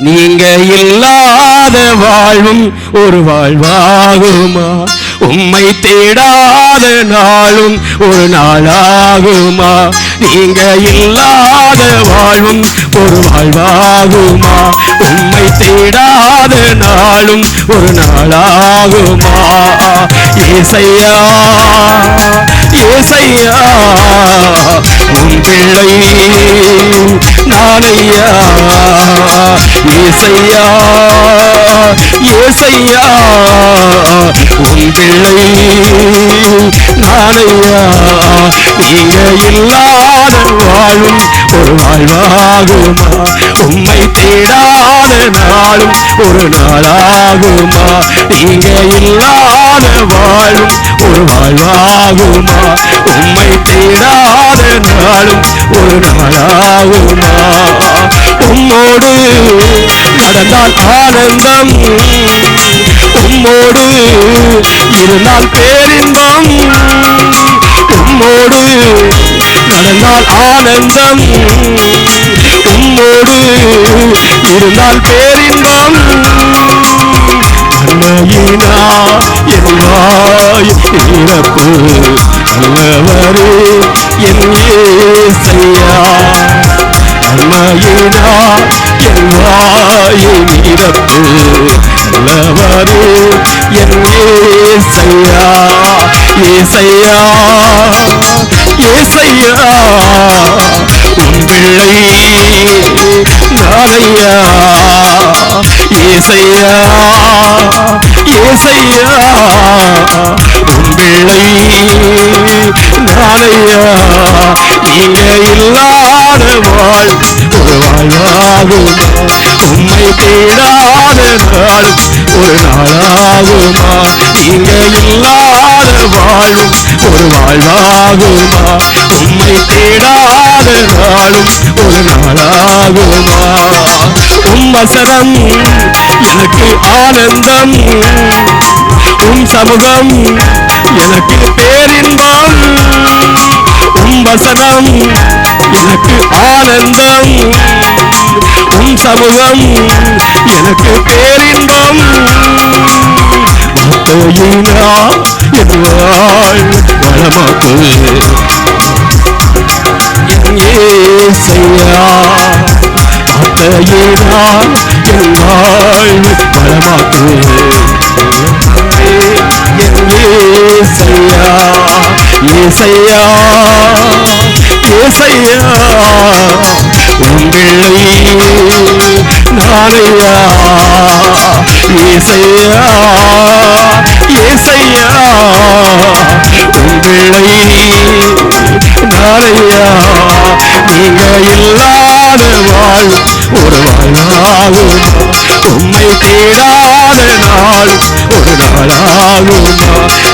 நீங்க இல்லாத வாழ்வும் ஒரு வாழ்வாகுமா? உம்மை தேடாத நாளும் ஒரு நாளாகுமா? நீங்க இல்லாத வாழ்வும் ஒரு வாழ்வாகுமா? உம்மை தேடாத நாளும் ஒரு நாளாகுமா? ஏசையா ஏசையா உன் பிள்ளை நானையா ஏசையா ஏசையா உன் பிள்ளை நானையா நீங்க இல்லாத வாழும் ஒரு வாழ்வாகுமா உம்மை தேடாத நாளும் ஒரு நாளாகுமா நீங்க இல்லாத வாழும் ஒரு வாழ்வாகுமா உம்மை தேடாத நாளும் ஒரு நாளாகுமா நடந்தால் ஆனந்தம். உம்மோடு இருந்தால் பேரின்பம். உம்மோடு நடந்தால் ஆனந்தம். உம்மோடு இருந்தால் பேரின்பம். அன்னையினா என் இறப்பு. நல்லவரே என் ஏசையா. அன்னையினா வாயை நிரப்பு நல்லவரே என் ஏசையா ஏசையா ஏசையா உன் பிள்ளை நாளையா ஏசையா ஏசையா உன் பிள்ளை நாளையா நீங்க இல்லா நாளாகும். வாழ்வாகுமா உம்மை தேடாத நாள் ஒரு நாளாகுமா? நீங்க இல்லாத வாழும் ஒரு வாழ்வாகுமா? உம்மை தேடாத நாளும் ஒரு நாளாகுமா? உம் வசனம் எனக்கு ஆனந்தம். உம் சமூகம் எனக்கு பேரின்பம். உம் வசனம் எனக்கு ஆனந்தம். சமூகம் எனக்கு பேரின்பம் வளமாக்கு என் ஏசையா என் வாழ் வளமாக்கு ஏசையா ஏசையா ஏசையா. பிள்ளை நானையா ஏசையா ஏசையா உன் பிள்ளை நானையா நீங்க இல்லாத வாழ் ஒரு வாழ்வாகுமா உண்மை தேடாத நாள் ஒரு நாளாகுமா?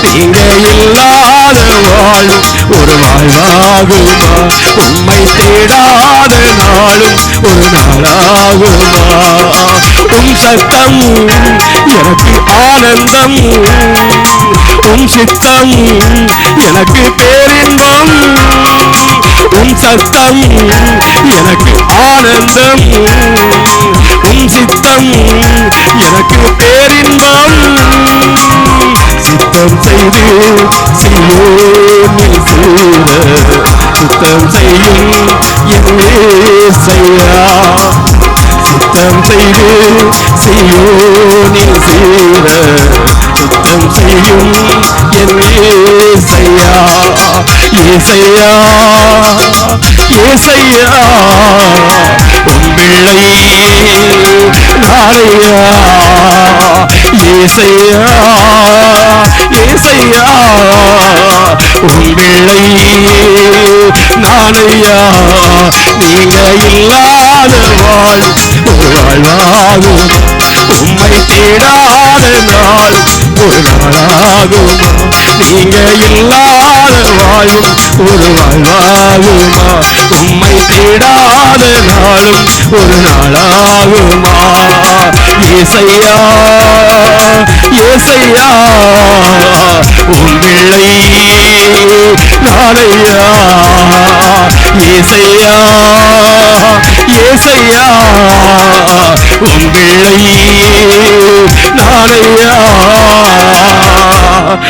நீங்க இல்லாத தேடாத வாழும் ஒரு வாழ்வாகுமா? உம்மை தேடாத நாளும் ஒரு நாளாகுமா? உம் சத்தம் எனக்கு ஆனந்தம் உம் சித்தம் எனக்கு பேரின்பம் உம் சத்தம் எனக்கு ஆனந்தம் உம் சித்தம் எனக்கு பேரின்பம். செய்து செய்யோனில் சூர சுத்தம் செய்யும் என் ஏசையா சுத்தம் செய்து செய்யோனில் சீர சுத்தம் செய்யும் என் ஏசையா ஏசையா ஏசையா பிள்ளை ஏசையா ஏசையா உன் பிள்ளை நாளையா நீங்க இல்லாத வாழ் ஒரு வாழ்வாகும் உண்மை தேடாத நாள் ஒரு நாளாகும் நீங்க இல்லாத வாழ்வும் ஒரு வாழ்வாகுமா உண்மை விடாத நாளும் ஒரு நாளாகுமா? ஏசையா ஏசையா உன்விளை நாளையா? ஏசையா ஏசையா உன்விளை நாளையா?